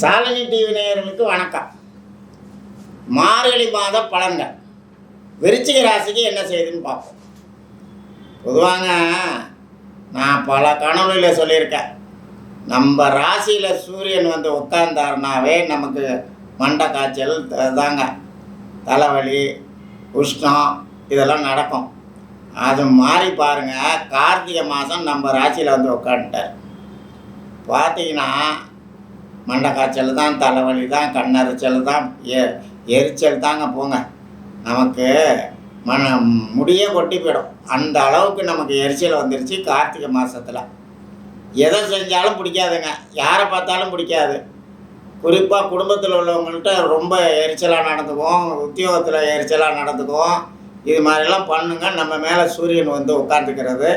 Shalini TV நேயர்களுக்கு வணக்கம். மார்கழி மாத பலன்கள். விருச்சிக ராசிக்கு என்ன செய்யுதுன்னு பார்ப்போம். பொதுவாங்க நான் பல கனவுகளில் சொல்லியிருக்கேன். நம்ம ராசியில் சூரியன் வந்து உட்கார்ந்தாருனாவே நமக்கு மண்டை காய்ச்சல் தாங்க தலைவலி உஷ்ணம் இதெல்லாம் நடக்கும். அது மாறி பாருங்கள் கார்த்திகை மாதம் நம்ம ராசியில் வந்து உட்காந்துட்டார் பார்த்தீங்கன்னா மண்டை காய்ச்சல் தான் தலைவலி தான் கண்ணெரிச்சல் தான் எ எரிச்சல் தாங்க போங்க. நமக்கு மன முடியே கொட்டி போயிடும். அந்த அளவுக்கு நமக்கு எரிச்சல் வந்துருச்சு கார்த்திகை மாதத்தில் எதை செஞ்சாலும் பிடிக்காதுங்க. யாரை பார்த்தாலும் பிடிக்காது. குறிப்பாக குடும்பத்தில் உள்ளவங்கள்ட்ட ரொம்ப எரிச்சலாக நடந்துக்குவோம் உத்தியோகத்தில் எரிச்சலாக நடந்துக்குவோம். இது மாதிரிலாம் பண்ணுங்க. நம்ம மேலே சூரியன் வந்து உட்காந்துக்கிறது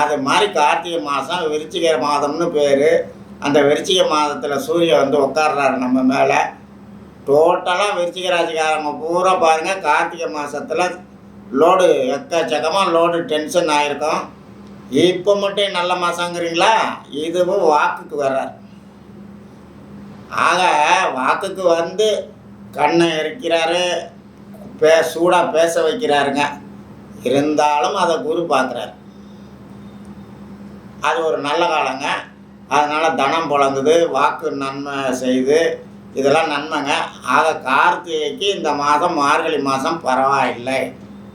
அது மாதிரி கார்த்திகை மாதம் விருச்சிகர மாதம்னு பேர். அந்த விருச்சிக மாதத்தில் சூரியன் வந்து உட்கார்றாரு நம்ம மேலே. டோட்டலாக விருச்சிக ராசிக்காரங்க பூரா பாருங்கள் கார்த்திகை மாதத்தில் லோடு எக்கச்சக்கமாக லோடு டென்ஷன் ஆகிருக்கும் இப்போ மட்டும் நல்ல மாதங்கிறீங்களா இதுவும் வாக்குக்கு வர்றார். ஆக வாக்குக்கு வந்து கண்ணை எரிக்கிறாரு பே சூடாக பேச வைக்கிறாருங்க. இருந்தாலும் அதை குரு பார்க்குறாரு அது ஒரு நல்ல காலங்க. அதனால் தனம் பிறந்தது வாக்கு நன்மை செய்து இதெல்லாம் நன்மைங்க. ஆக கார்த்திகைக்கு இந்த மாதம் மார்கழி மாதம் பரவாயில்லை.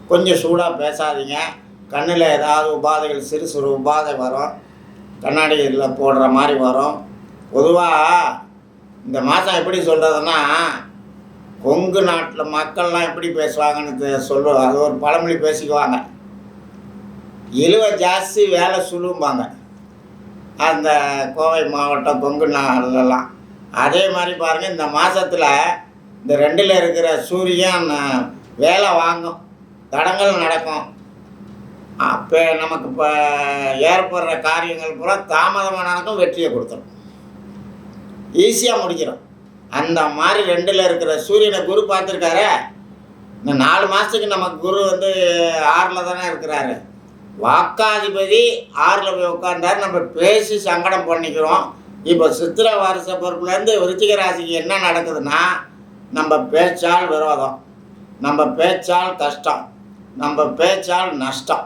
கொஞ்சம் சூடாக பேசாதீங்க. கண்ணில் ஏதாவது உபாதைகள் சிறு சிறு உபாதை வரும். கண்ணாடியில் போடுற மாதிரி வரும். பொதுவாக இந்த மாதம் எப்படி சொல்கிறதுன்னா கொங்கு நாட்டில் மக்கள்லாம் எப்படி பேசுவாங்கன்னு தெ- சொல்லுவாங்க அது ஒரு பழமொழி பேசிக்குவாங்க. இழுவை ஜாஸ்தி வேலை சொல்லும்பாங்க அந்த கோவை மாவட்டம் கொங்கு நாளெல்லாம் அதே மாதிரி பாருங்கள் இந்த மாதத்தில் இந்த ரெண்டில் இருக்கிற சூரியன் வேலை வாங்கும். தடங்கள் நடக்கும். அப்போ நமக்கு இப்போ ஏற்படுற காரியங்கள் பூரா தாமதமாக நடக்கும் வெற்றியை கொடுத்துரும். ஈஸியாக முடிக்கிறோம். அந்த மாதிரி ரெண்டில் இருக்கிற சூரியனை குரு பார்த்துருக்காரு இந்த நாலு மாதத்துக்கு நமக்கு குரு வந்து ஆறில் தானே இருக்கிறாரு. வாக்காதிபதி ஆறில் போய் உட்காந்தாரு நம்ம பேசி சங்கடம் பண்ணிக்கிறோம். இப்போ சித்திர வருஷ பொறுப்புலேருந்து விருச்சிக ராசிக்கு என்ன நடக்குதுன்னா நம்ம பேச்சால் விரோதம். நம்ம பேச்சால் கஷ்டம். நம்ம பேச்சால் நஷ்டம்.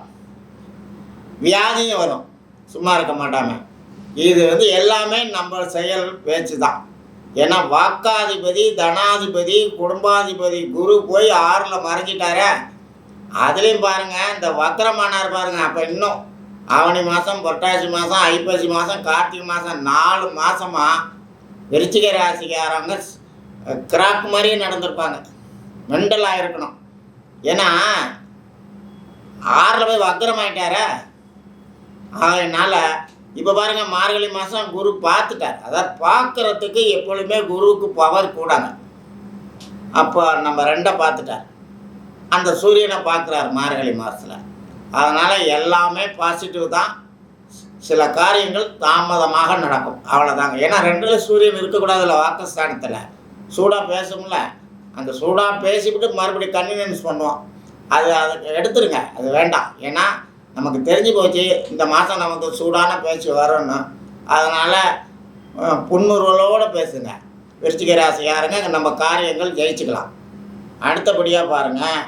வியாதியும் வரும். சும்மா இருக்க மாட்டாங்க இது வந்து எல்லாமே நம்ம செயல் பேச்சு தான் ஏன்னா வாக்காதிபதி தனாதிபதி குடும்பாதிபதி குரு போய் ஆறில் மறைஞ்சிட்டாரே. அதுலேயும் பாருங்கள் இந்த வக்கரமானார் பாருங்கள் அப்போ இன்னும் ஆவணி மாதம் புரட்டாசி மாதம் ஐப்பசி மாதம் கார்த்திகை மாதம் நாலு மாதமாக விருச்சிக ராசிக்காரவங்க கிராக் மாதிரியே நடந்திருப்பாங்க. மெண்டலாக இருக்கணும். ஏன்னா ஆறில் போய் வக்கிரம் ஆகிட்டார அதனால் இப்போ பாருங்க மார்கழி மாதம் குரு பார்த்துட்டார். அதாவது பார்க்குறதுக்கு எப்பொழுதுமே குருவுக்கு பவர் கூடாங்க அப்போ நம்ம ரெண்டை பார்த்துட்டார். அந்த சூரியனை பார்க்குறாரு மார்கழி மாதத்தில் அதனால் எல்லாமே பாசிட்டிவ் தான். சில காரியங்கள் தாமதமாக நடக்கும். அவ்வளோதாங்க ஏன்னா ரெண்டில் சூரியன் இருக்கக்கூடாதுல வாக்குஸ்தானத்தில். சூடாக பேசும்ல. அந்த சூடாக பேசிவிட்டு மறுபடியும் கன்வீனியன்ஸ் பண்ணுவோம். அது அதுக்கு எடுத்துருங்க. அது வேண்டாம். ஏன்னா நமக்கு தெரிஞ்சு போச்சு இந்த மாதம் நமக்கு சூடான பேச்சு வரும்னு. அதனால் புன்முறுவலோடு பேசுங்க. விருச்சிக ராசியாருங்க நம்ம காரியங்கள் ஜெயிச்சுக்கலாம். அடுத்தபடியாக பாருங்கள்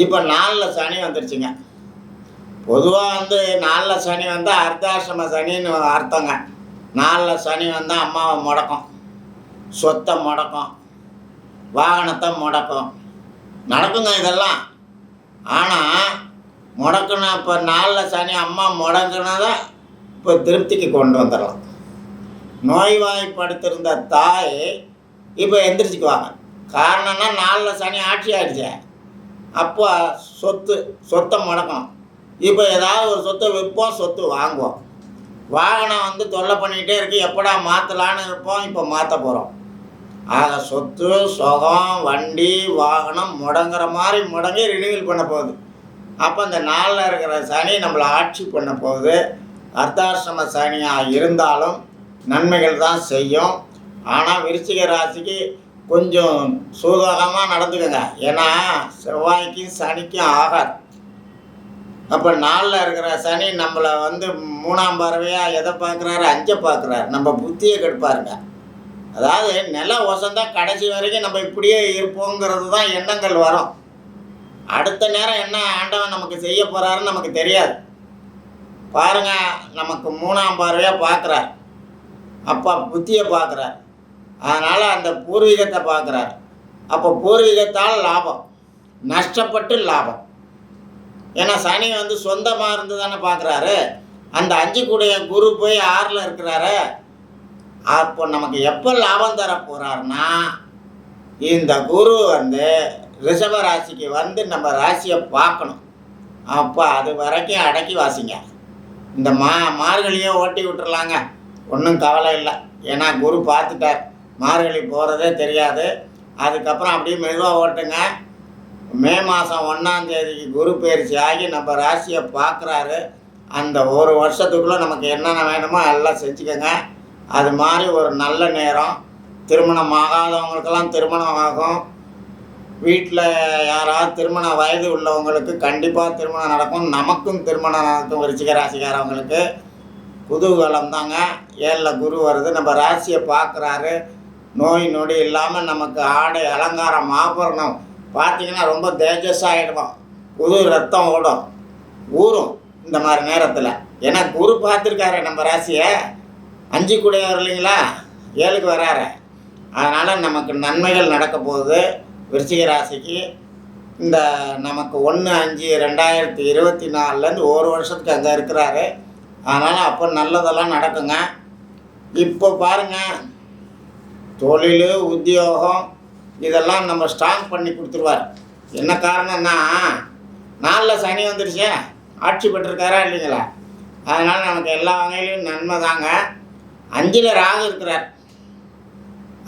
இப்போ நாலில் சனி வந்துருச்சுங்க. பொதுவாக வந்து நாலில் சனி வந்தால் அர்த்தாசிரம சனின்னு அர்த்தங்க. நாலில் சனி வந்தால் அம்மாவை முடக்கும். சொத்தை முடக்கும். வாகனத்தை முடக்கும். நடக்குங்க இதெல்லாம். ஆனால் முடக்குன இப்போ நாளில் சனி அம்மா முடங்குனதை இப்போ திருப்திக்கு கொண்டு வந்துடலாம். நோய்வாய்ப்படுத்திருந்த தாய் இப்போ எந்திரிச்சுக்குவாங்க. காரணம்னா நாளில் சனி ஆட்சி ஆயிடுச்சேன் அப்போ சொத்து சொத்தை முடக்கணும் இப்போ ஏதாவது ஒரு சொத்தை விற்போம் சொத்து வாங்குவோம். வாகனம் வந்து தொல்லை பண்ணிக்கிட்டே இருக்கு எப்படா மாற்றலான்னு இருப்போம் இப்போ மாற்ற போகிறோம் ஆக சொத்து சுகம் வண்டி வாகனம் முடங்குற மாதிரி முடங்கி ரினியூவல் பண்ண போகுது. அப்போ இந்த நாளில் இருக்கிற சனி நம்மளை ஆட்சி பண்ண போகுது. அர்த்தாசிரம சனியாக இருந்தாலும் நன்மைகள் தான் செய்யும். ஆனால் விருச்சிக ராசிக்கு கொஞ்சம் சூதகமாக நடந்துக்கோங்க. ஏன்னா செவ்வாய்க்கும் சனிக்கும் ஆகாது. அப்போ நாளில் இருக்கிற சனி நம்மளை வந்து மூணாம் பார்வையாக எதை பார்க்குறாரு? அஞ்சை பார்க்குறாரு. நம்ம புத்தியை கெடுப்பாருங்க. அதாவது நில வசந்தா கடைசி வரைக்கும் நம்ம இப்படியே இருப்போங்கிறது தான் எண்ணங்கள் வரும். அடுத்த நேரம் என்ன ஆண்டவன் நமக்கு செய்ய போகிறாருன்னு நமக்கு தெரியாது. பாருங்க நமக்கு மூணாம் பார்வையாக பார்க்குறார். அப்பா புத்தியை பார்க்குறார். அதனால் அந்த பூர்வீகத்தை பார்க்குறார். அப்போ பூர்வீகத்தால் லாபம். நஷ்டப்பட்டு லாபம். ஏன்னா சனி வந்து சொந்தமாக இருந்து தானே பார்க்குறாரு. அந்த அஞ்சு கூடைய குரு போய் ஆறில் இருக்கிறாரு. அப்போ நமக்கு எப்போ லாபம் தர போகிறாருன்னா இந்த குரு வந்து ரிஷப ராசிக்கு வந்து நம்ம ராசியை பார்க்கணும். அப்போ அது வரைக்கும் அடக்கி வாசிங்க. இந்த மா மார்கழியே ஓட்டி விட்டுறலாங்க. ஒன்றும் கவலை இல்லை. ஏன்னா குரு பார்த்துட்டார். மார்கழி போகிறதே தெரியாது. அதுக்கப்புறம் அப்படியே மெதுவாக ஓட்டுங்க. மே மாதம் ஒன்றாந்தேதிக்கு குரு பயிற்சி ஆகி நம்ம ராசியை பார்க்குறாரு. அந்த ஒரு வருஷத்துக்குள்ளே நமக்கு என்னென்ன வேணுமோ எல்லாம் செஞ்சுக்கோங்க. அது மாதிரி ஒரு நல்ல நேரம். திருமணம் ஆகாதவங்களுக்கெல்லாம் திருமணம் ஆகும். வீட்டில் யாராவது திருமண வயது உள்ளவங்களுக்கு கண்டிப்பாக திருமணம் நடக்கும். நமக்கும் திருமணம் நடக்கும் விருச்சிக ராசிக்காரவங்களுக்கு. குதூகலம் தாங்க. ஏழில் குரு வருது. நம்ம ராசியை பார்க்குறாரு. நோய் நொடி இல்லாமல் நமக்கு ஆடை அலங்காரம் ஆபரணம் பார்த்தீங்கன்னா ரொம்ப தேஜஸாகிடுவோம் புது ரத்தம் ஓடும். ஊறும் இந்த மாதிரி நேரத்தில். ஏன்னா குரு பார்த்துருக்காரு நம்ம ராசியை. அஞ்சு கூடையவர் இல்லைங்களா ஏழுக்கு வராரு. அதனால் நமக்கு நன்மைகள் நடக்க போகுது. விருச்சிக ராசிக்கு இந்த நமக்கு ஒன்று அஞ்சு ரெண்டாயிரத்தி இருபத்தி நாலுலேருந்து ஒரு வருஷத்துக்கு அங்கே இருக்கிறாரு. அதனால் அப்போ நல்லதெல்லாம் நடக்குங்க. இப்போ பாருங்கள் தொழில் உத்தியோகம் இதெல்லாம் நம்ம ஸ்ட்ராங் பண்ணி கொடுத்துருவார். என்ன காரணம்னா நாளில் சனி வந்துடுச்சே ஆட்சி பெற்றிருக்காரா இல்லைங்களா? அதனால் நமக்கு எல்லா வகையிலையும் நன்மை தாங்க. அஞ்சில் ராகு இருக்கிறார்.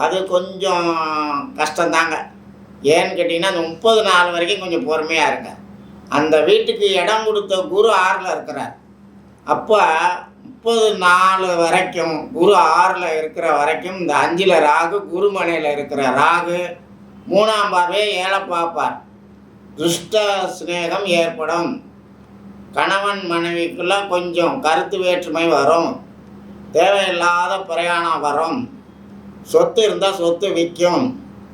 அது கொஞ்சம் கஷ்டந்தாங்க ஏன்னு கேட்டிங்கன்னா அந்த முப்பது நாள் வரைக்கும் கொஞ்சம் பொறுமையாக இருங்க. அந்த வீட்டுக்கு இடம் கொடுத்த குரு ஆறில் இருக்கிறார். அப்போ முப்பது நாலு வரைக்கும் குரு ஆறில் இருக்கிற வரைக்கும் இந்த அஞ்சில் ராகு குருமனையில் இருக்கிற ராகு மூணாம் பார்வையை ஏழை பார்ப்பார் துஷ்ட சிநேகம் ஏற்படும். கணவன் மனைவிக்குள்ள கொஞ்சம் கருத்து வேற்றுமை வரும். தேவையில்லாத பிரயாணம் வரும். சொத்து இருந்தால் சொத்து விற்கும்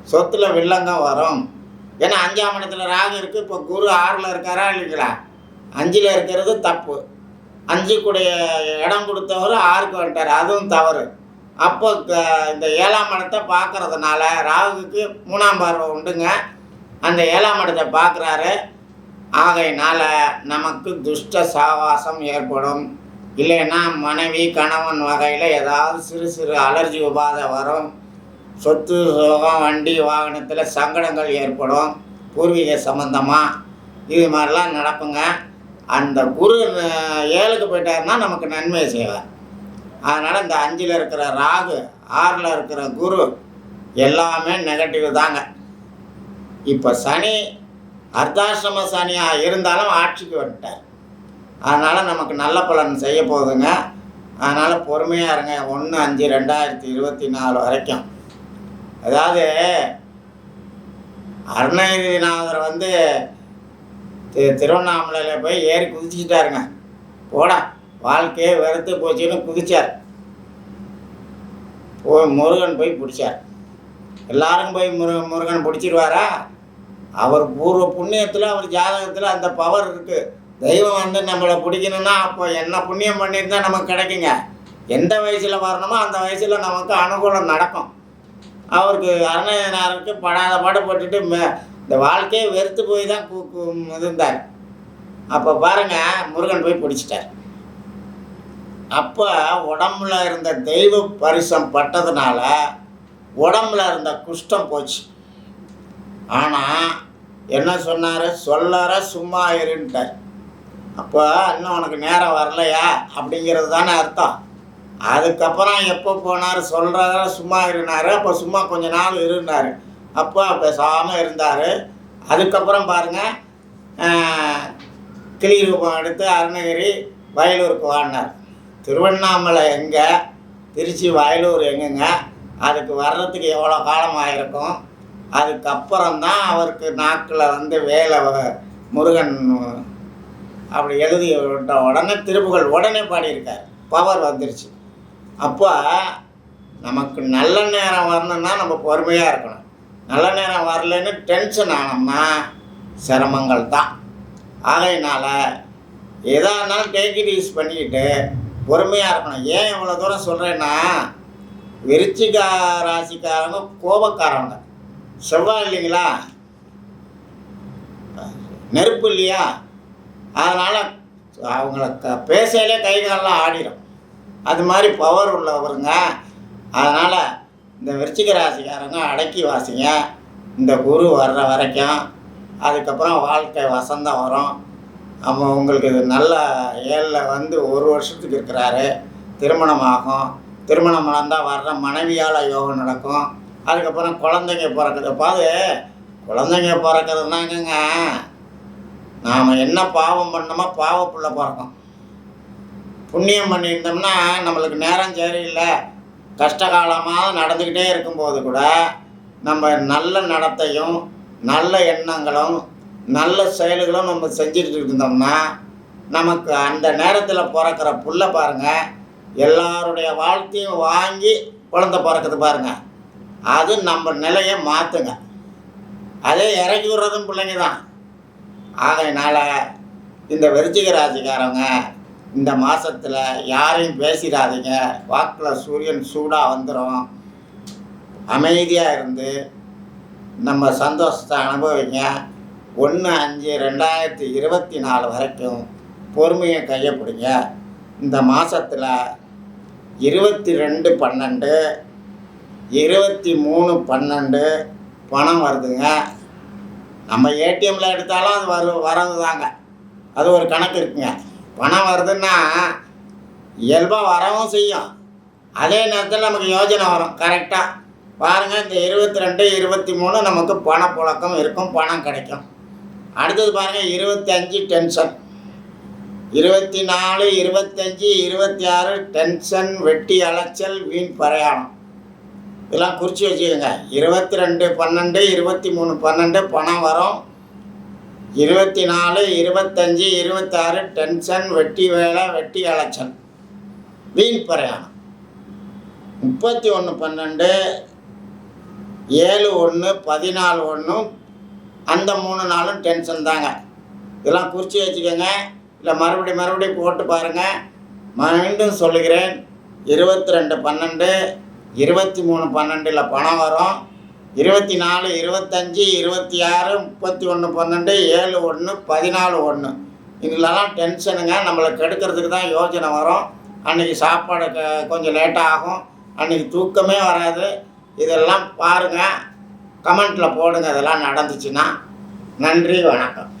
சொத்தில் வில்லங்கம் வரும். ஏன்னா அஞ்சாம் இடத்துல ராகு இருக்குது இப்போ குரு ஆறில் இருக்காரா இல்லைங்களா? அஞ்சில் இருக்கிறது தப்பு. அஞ்சு கூட இடம் கொடுத்தவர் ஆறுக்கு வந்துட்டார். அதுவும் தவறு. அப்போ இந்த ஏழாம் இடத்தை பார்க்கறதுனால ராகுக்கு மூணாம் பார்வை உண்டுங்க. அந்த ஏழாம் இடத்தை பார்க்குறாரு ஆகையினால நமக்கு துஷ்ட சாவாசம் ஏற்படும். இல்லைன்னா மனைவி கணவன் வகையில் ஏதாவது சிறு சிறு அலர்ஜி உபாதை வரும். சொத்து சுகம் வண்டி வாகனத்தில் சங்கடங்கள் ஏற்படும். பூர்வீக சம்பந்தமாக இது மாதிரிலாம் நடக்குங்க. அந்த குரு ஏழுக்கு போயிட்டாருன்னா நமக்கு நன்மை செய்வார். அதனால் இந்த அஞ்சில் இருக்கிற ராகு ஆறில் இருக்கிற குரு எல்லாமே நெகட்டிவ் தாங்க. இப்போ சனி அர்த்தாசிரம சனியாக இருந்தாலும் ஆட்சிக்கு வந்துட்டார். அதனால் நமக்கு நல்ல பலன் செய்ய போகுதுங்க. அதனால் பொறுமையாக இருங்க. ஒன்று அஞ்சு ரெண்டாயிரத்தி இருபத்தி நாலு வரைக்கும். அதாவது அருணகிரிநாதர் வந்து தி- திருவண்ணாமலையில் போய் ஏறி குதிச்சுக்கிட்டாருங்க. போடா வாழ்க்கையே வெறுத்து போச்சுன்னு குதிச்சார். போய் முருகன் போய் பிடிச்சார். எல்லாரும் போய் முரு முருகன் பிடிச்சிருவாரா? அவர் பூர்வ புண்ணியத்தில் அவர் ஜாதகத்தில் அந்த பவர் இருக்குது தெய்வம் வந்து நம்மளை பிடிக்கணும்னா அப்போ என்ன புண்ணியம் பண்ணியிருந்தா நமக்கு கிடைக்குங்க. எந்த வயசில் வரணுமோ அந்த வயசில் நமக்கு அனுகூலம் நடக்கும். அவருக்கு அருணகிரிநாதருக்கு படாத பாடுபட்டுட்டு மே- இந்த வாழ்க்கையை வெறுத்து போய் தான் கூக்கு இருந்தார். அப்போ பாருங்க முருகன் போய் பிடிச்சிட்டார். அப்போ உடம்புல இருந்த தெய்வ பரிசம் பட்டதுனால உடம்புல இருந்த குஷ்டம் போச்சு. ஆனால் என்ன சொன்னார்? சொல்லற சும்மா இருன்ட்டார். அப்போ இன்னும் உனக்கு நேரம் வரலையா? அப்படிங்கிறது தானே அர்த்தம். அதுக்கப்புறம் எப்போ போனார் சொல்கிறத சும்மா இருந்தார். அப்போ சும்மா கொஞ்ச நாள் இருந்தார். அப்போ பேசாமல் இருந்தார். அதுக்கப்புறம் பாருங்கள் கிளி ரூபம் எடுத்து அருணகிரி வயலூருக்கு வாடினார். திருவண்ணாமலை எங்கே? திருச்சி வயலூர் எங்கேங்க? அதுக்கு வர்றதுக்கு எவ்வளோ காலம் ஆயிருக்கும்? அதுக்கப்புறம் தான் அவருக்கு நாக்கில் வந்து வேலை வ- முருகன் அப்படி எழுதி விட்ட உடனே திருப்புகள் உடனே பாடியிருக்கார். பவர் வந்துருச்சு. அப்போ நமக்கு நல்ல நேரம் வரணும்னா நம்ம பொறுமையாக இருக்கணும். நல்ல நேரம் வரலைன்னு டென்ஷன் ஆனோம்னா சிரமங்கள் தான். ஆகையினால் எதாக இருந்தாலும் டேக் இட் யூஸ் பண்ணிக்கிட்டு பொறுமையாக இருக்கணும். ஏன் இவ்வளோ தூரம் சொல்கிறேன்னா விருச்சிக ராசிக்காரங்க கோபக்காரங்க. செவ்வாய் இல்லைங்களா? நெருப்பு இல்லையா? அதனால் அவங்கள க பேசையிலே கை காலெலாம் ஆடிடும் அது மாதிரி பவர் உள்ளவருங்க. அதனால் இந்த விருச்சிக ராசிக்காரங்க அடக்கி வாசிங்க. இந்த குரு வர்ற வரைக்கும் அதுக்கப்புறம் வாழ்க்கை வசந்தம் வரும். அப்போ உங்களுக்கு இது நல்ல ஏழில் வந்து ஒரு வருஷத்துக்கு இருக்கிறாரு. திருமணம் ஆகும். திருமணம் நடந்தால் வர்ற மனைவியால் யோகம் நடக்கும். அதுக்கப்புறம் குழந்தைங்க பிறக்குது. பாது குழந்தைங்க பிறக்கிறதுனாங்கங்க நாம் என்ன பாவம் பண்ணோமோ பாவ பிறக்கும். புண்ணியம் பண்ணியிருந்தோம்னா நம்மளுக்கு நேரம் சரியில்லை. கஷ்டகாலமாக நடந்துக்கிட்டே இருக்கும்போது கூட நம்ம நல்ல நடத்தையும் நல்ல எண்ணங்களும் நல்ல செயல்களும் நம்ம செஞ்சுட்டு இருந்தோம்னா நமக்கு அந்த நேரத்தில் பிறக்கிற புள்ள பாருங்க எல்லாருடைய வாழ்க்கையும் வாங்கி குழந்த பிறக்குது பாருங்க. அது நம்ம நிலையை மாற்றுங்க அதே இறக்கி விடுறதும் பிள்ளைங்க தான். ஆகையினால இந்த விருச்சிக ராசிக்காரங்க இந்த மாதத்தில் யாரையும் பேசிடாதீங்க. வாக்கில் சூரியன் சூடாக வந்துடும் அமைதியாக இருந்து நம்ம சந்தோஷத்தை அனுபவிங்க. ஒன்று அஞ்சு ரெண்டாயிரத்தி இருபத்தி நாலு வரைக்கும் பொறுமையை கையப்பிடிங்க இந்த மாதத்தில் இருபத்தி ரெண்டு பன்னெண்டு இருபத்தி மூணு பன்னெண்டு பணம் வருதுங்க. நம்ம ஏடிஎம்மில் எடுத்தாலும் அது வரு வரது தாங்க அது ஒரு கணக்கு இருக்குங்க. பணம் வருதுன்னா இயல்பாக வரவும் செய்யும். அதே நேரத்தில் நமக்கு யோஜனை வரும். கரெக்டாக பாருங்கள் இந்த இருபத்தி ரெண்டு இருபத்தி மூணு நமக்கு பணப்புழக்கம் இருக்கும் பணம் கிடைக்கும். அடுத்தது பாருங்கள் இருபத்தஞ்சு டென்ஷன் இருபத்தி நாலு இருபத்தஞ்சி இருபத்தி ஆறு டென்ஷன் வெட்டி அலைச்சல் வீண் பிரயாணம். இதெல்லாம் குறித்து வச்சுக்கோங்க. இருபத்தி ரெண்டு பன்னெண்டு இருபத்தி மூணு பன்னெண்டு பணம் வரும். இருபத்தி நாலு இருபத்தஞ்சி இருபத்தாறு டென்ஷன் வெட்டி வேலை வெட்டி அலைச்சல். வீண் பிரயாணம். முப்பத்தி ஒன்று பன்னெண்டு ஏழு ஒன்று பதினாலு ஒன்றும் அந்த மூணு நாளும் டென்ஷன் தாங்க. இதெல்லாம் குறித்து வச்சுக்கோங்க. இல்லை மறுபடி மறுபடியும் போட்டு பாருங்கள் மீண்டும் சொல்லுகிறேன். இருபத்தி ரெண்டு பன்னெண்டு இருபத்தி மூணு பன்னெண்டில் பணம் வரும். இருபத்தி நாலு இருபத்தஞ்சி இருபத்தி ஆறு முப்பத்தி ஒன்று பன்னெண்டு ஏழு ஒன்று பதினாலு ஒன்று இதுலலாம் டென்ஷனுங்க. நம்மளை கெடுக்கிறதுக்கு தான் யோசனை வரும். அன்றைக்கி சாப்பாடு க கொஞ்சம் லேட்டாக ஆகும் அன்றைக்கி தூக்கமே வராது. இதெல்லாம் பாருங்கள் கமெண்ட்டில் போடுங்க. இதெல்லாம் நடந்துச்சுன்னா. நன்றி வணக்கம்.